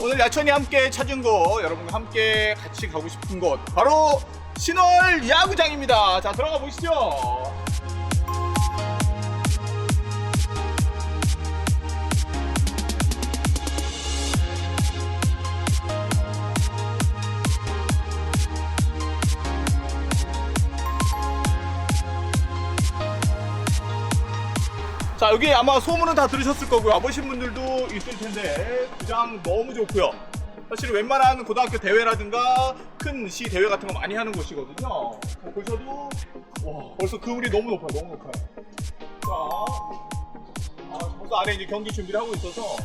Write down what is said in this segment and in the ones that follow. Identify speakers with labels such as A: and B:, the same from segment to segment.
A: 오늘 야천이 함께 찾은 곳, 여러분과 함께 같이 가고 싶은 곳, 바로 신월 야구장입니다. 자, 들어가 보시죠. 자 여기 아마 소문은 다 들으셨을 거고요. 와보신 분들도 있을 텐데 구장 너무 좋고요. 사실 웬만한 고등학교 대회라든가 큰 시 대회 같은 거 많이 하는 곳이거든요. 어, 보셔도 와 벌써 그물이 너무 높아요 너무 높아요. 자 아, 벌써 안에 이제 경기 준비를 하고 있어서.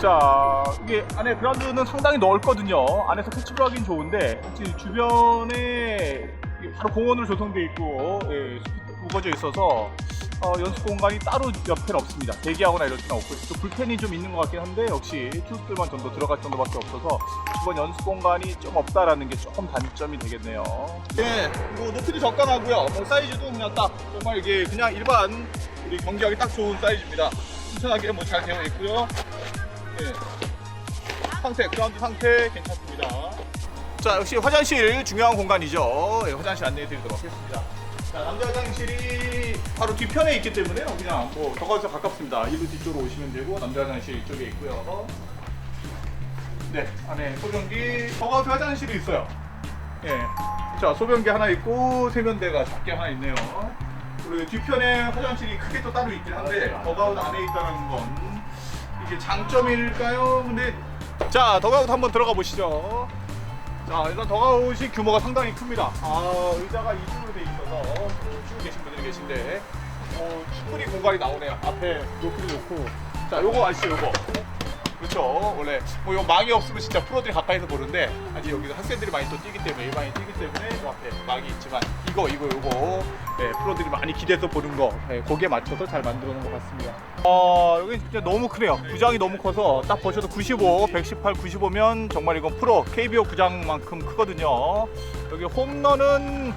A: 자 이게 안에 그라운드는 상당히 넓거든요. 안에서 캐치볼 하긴 좋은데 주변에 바로 공원으로 조성돼 있고 예, 우거져 있어서 어, 연습 공간이 따로 옆에는 없습니다. 대기하거나 이럴 때는 없고 또 불펜이 좀 있는 것 같긴 한데 역시 투수들만 정도 들어갈 정도밖에 없어서 이번 연습 공간이 좀 없다라는 게 조금 단점이 되겠네요. 네, 뭐 높이도 적당하고요. 뭐 사이즈도 그냥 딱 정말 이게 그냥 일반 우리 경기하기 딱 좋은 사이즈입니다. 튼튼하게 뭐 잘 되어 있고요. 네. 상태, 그라운드 상태 괜찮습니다. 자, 역시 화장실 중요한 공간이죠. 예, 화장실 안내해 드리도록 하겠습니다. 자, 남자 화장실이 바로 뒤편에 있기 때문에 그냥 뭐 더가서 가깝습니다. 일루 뒤쪽으로 오시면 되고 남자 화장실 이쪽에 있고요. 네, 안에 소변기, 더가우스 화장실이 있어요. 예. 자, 소변기 하나 있고 세면대가 작게 하나 있네요. 그리고 뒤편에 화장실이 크게 또 따로 있긴 한데 더가우스 안에 있다는 건 이게 장점일까요? 근데 자, 더가우스 한번 들어가 보시죠. 자, 일단 더가웃이 규모가 상당히 큽니다. 아, 의자가 이중으로 돼 있어서 치고 계신 분들이 계신데, 어, 충분히 공간이 나오네요. 앞에 높이도 좋고. 자, 요거 아시죠, 요거. 그렇죠. 원래 뭐 요 망이 없으면 진짜 프로들이 가까이서 보는데 아직 여기서 학생들이 많이 또 뛰기 때문에 일반이 뛰기 때문에 요 앞에 망이 있지만 이거 이거 요거 네, 프로들이 많이 기대해서 보는 거 네, 거기에 맞춰서 잘 만들어 놓은 것 같습니다. 어 여기 진짜 너무 크네요. 구장이 너무 커서 딱 보셔도 95, 118, 95면 정말 이건 프로 KBO 구장만큼 크거든요. 여기 홈런은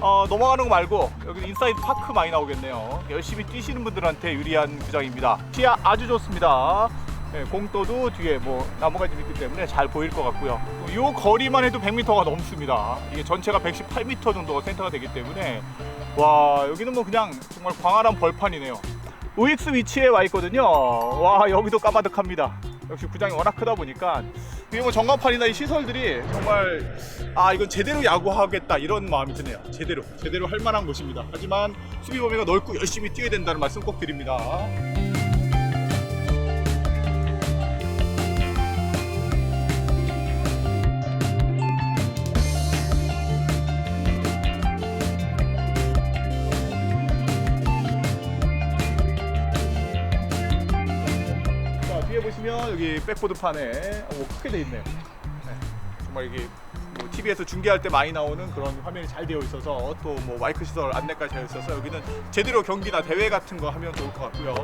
A: 어, 넘어가는 거 말고 여기 인사이드 파크 많이 나오겠네요. 열심히 뛰시는 분들한테 유리한 구장입니다. 시야 아주 좋습니다. 네, 공도도 뒤에 뭐 나무가 좀 있기 때문에 잘 보일 것 같고요. 이 거리만 해도 100m가 넘습니다. 이게 전체가 118m 정도가 센터가 되기 때문에 와 여기는 뭐 그냥 정말 광활한 벌판이네요. OX 위치에 와 있거든요. 와 여기도 까마득합니다. 역시 구장이 워낙 크다 보니까 이게 뭐 전광판이나 이 시설들이 정말 아 이건 제대로 야구하겠다 이런 마음이 드네요. 제대로 제대로 할 만한 곳입니다. 하지만 수비 범위가 넓고 열심히 뛰어야 된다는 말씀 꼭 드립니다. 보시면 여기 백보드판에 오, 크게 돼 있네요. 네, 정말 이게 뭐 TV에서 중계할 때 많이 나오는 그런 화면이 잘 되어 있어서 또 뭐 마이크 시설 안내까지 되어 있어서 여기는 제대로 경기나 대회 같은 거 하면 좋을 것 같고요.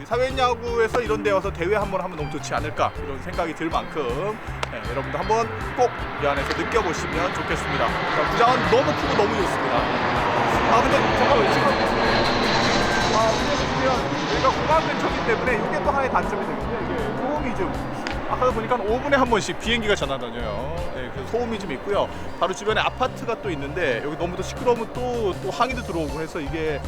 A: 이 사회야구에서 이런 데 와서 대회 한번 하면 너무 좋지 않을까 이런 생각이 들 만큼 네, 여러분도 한번 꼭 이 안에서 느껴보시면 좋겠습니다. 자, 구장은 너무 크고 너무 좋습니다. 아 근데 잠깐만 지금 아, 그래서 보면 여기가 공항 근처기 때문에 이게 또 하나의 단점이 이게 소음이 좀 아까 보니까 5분에 한 번씩 비행기가 전화다녀요. 네, 그래서 소음이 좀 있고요. 바로 주변에 아파트가 또 있는데 여기 너무 또 시끄러우면 또, 또 항의도 들어오고 해서 이게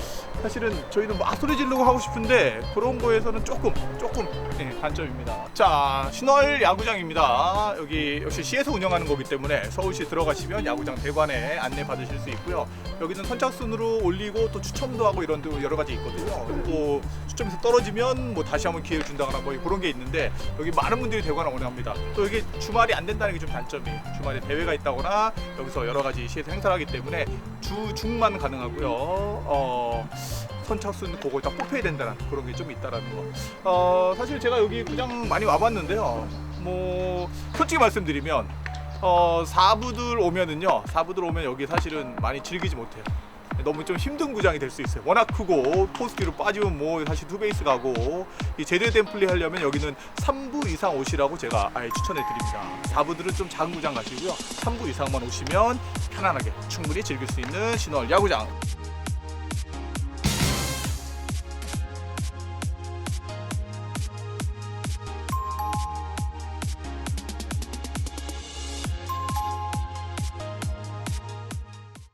A: 사실은 저희는 막 소리 지르고 하고 싶은데 그런 거에서는 조금 조금 네, 단점입니다. 자 신월 야구장입니다. 여기 역시 시에서 운영하는 거기 때문에 서울시 들어가시면 야구장 대관에 안내 받으실 수 있고요. 여기는 선착순으로 올리고 또 추첨도 하고 이런 데 여러 가지 있거든요. 또 추첨에서 떨어지면 뭐 다시 한번 기회를 준다거나 뭐 그런 게 있는데 여기 많은 분들이 대관을 원합니다. 또 이게 주말이 안 된다는 게 좀 단점이 주말에 대회가 있다거나 여기서 여러 가지 시에서 행사를 하기 때문에 주 중만 가능하고요. 어, 선착순 그걸 딱 뽑혀야 된다는 그런 게 좀 있다라는 거. 어, 사실 제가 여기 구장 많이 와봤는데요. 뭐 솔직히 말씀드리면 어, 4부들 오면은요. 4부들 오면 여기 사실은 많이 즐기지 못해요. 너무 좀 힘든 구장이 될 수 있어요. 워낙 크고 포스 뒤로 빠지면 뭐 사실 투베이스 가고 이 제대된 플레이 하려면 여기는 3부 이상 오시라고 제가 아예 추천해 드립니다. 4부들은 좀 작은 구장 가시고요. 3부 이상만 오시면 편안하게 충분히 즐길 수 있는 신월 야구장.